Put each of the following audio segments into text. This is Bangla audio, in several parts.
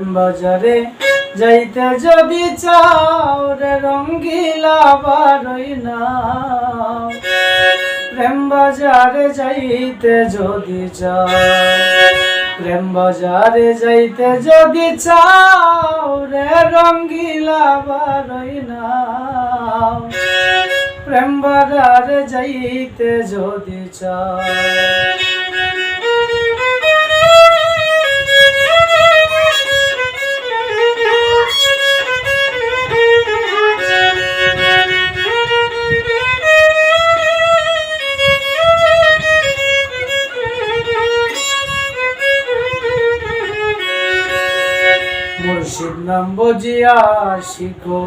বাজারে যাইতে যদি চাও, রে রঙ্গিলা বারই না প্রেম বাজারে যাইতে যদি চাও, প্রেম বাজারে যাইতে যদি চাও, রে রঙ্গিলা বারই না প্রেম বাজারে যাইতে যদি চাও। নাম শিখো,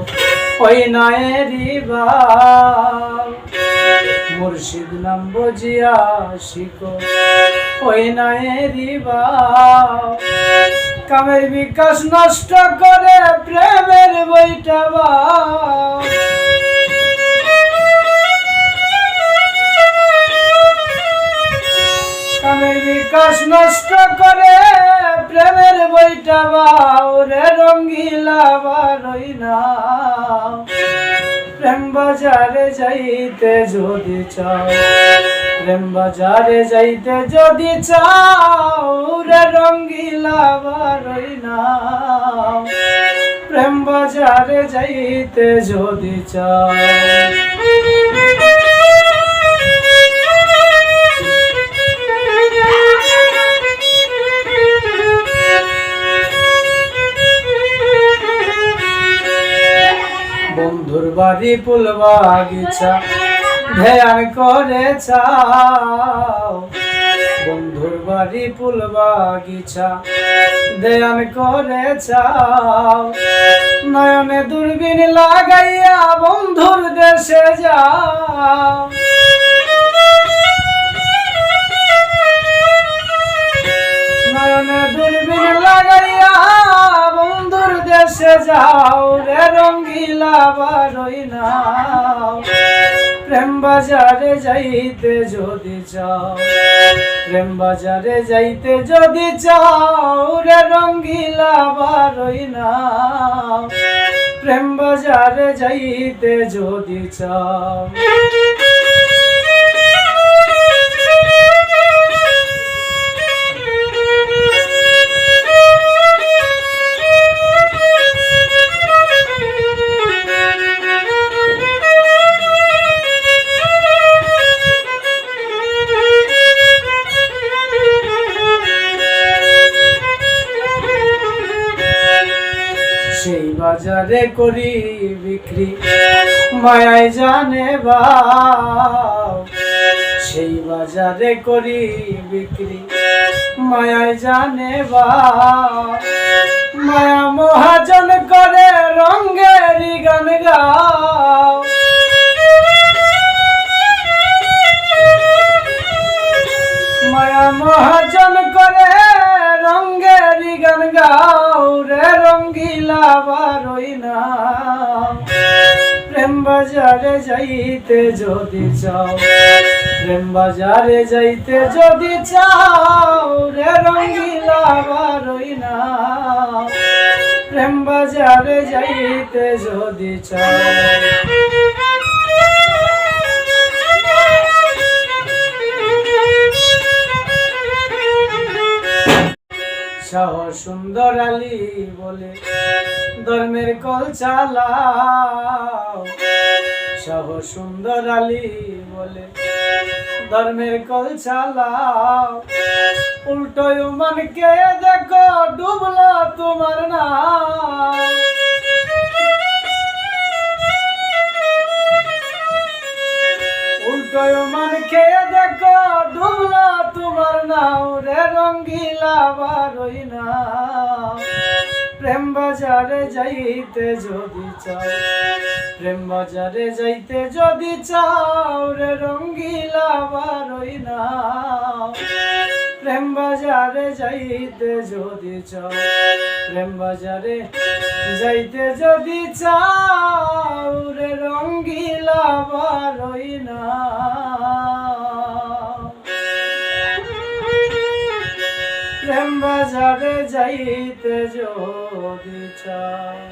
ওই নয়েরি মুর্শিদ নাম শিখো, ওই নয়েরি কামের বিকাশ নষ্ট করে প্রেমের বইটা বাল। কামের বিকাশ নষ্ট করে প্রেমের বইটা বাউরে রঙ্গিলা বারই না প্রেম বাজারে যাইতে যদি চাও, প্রেম বাজারে যাইতে যদি চাও, রে রঙ্গিলা বারই না প্রেম বাজারে যাইতে যদি চাও। বাড়ি ফুল বাগিচা, ধ্যান করে চাও বন্ধুর বাড়ি ফুল বাগিচা, ধ্যান করে চাও নয়নে দূরবীন লাগাইয়া বন্ধুর দেশে যাও। নয়নে দূরবীন দেশে যাও রে রঙ্গিলা বারই নাও। প্রেম বাজারে যাইতে যদি চাও, প্রেম বাজারে যাইতে যদি চাও রে রঙ্গিলা বারই নাও। প্রেম বাজারে যাইতে যদি চাও। বাজারে করি বিক্রি। মায়াই জানে বাও সেই বাজারে করি বিক্রি। মায়াই জানে বাও মায়া মহাজন করে রঙ্গেরি গান গাও। মায়া মহাজন করে রঙ্গেরি গান গাও। রঙ্গিলা বারই না প্রেম বাজারে যাইতে যদি চাও, প্রেম বাজারে যাইতে যদি চাও, রে রঙ্গিলা না প্রেম বাজারে যাইতে যদি চাও সহ সুন্দর আলী বলে ধর্মের কল চালাও। সহ সুন্দর আলী বলে ধর্মের কল চালাও। উল্টো মনকে দেখো, ডুবলো তোমার নাম। রে রঙ্গিলা বারই না প্রেম বাজারে যাইতে যদি চাও, প্রেম বাজারে যাইতে যদি চাও রে রঙ্গিলা বারই না প্রেম বাজারে যাইতে যদি চাও, প্রেম বাজারে যাইতে যদি চাও। পারে যাইতে যদি চায়।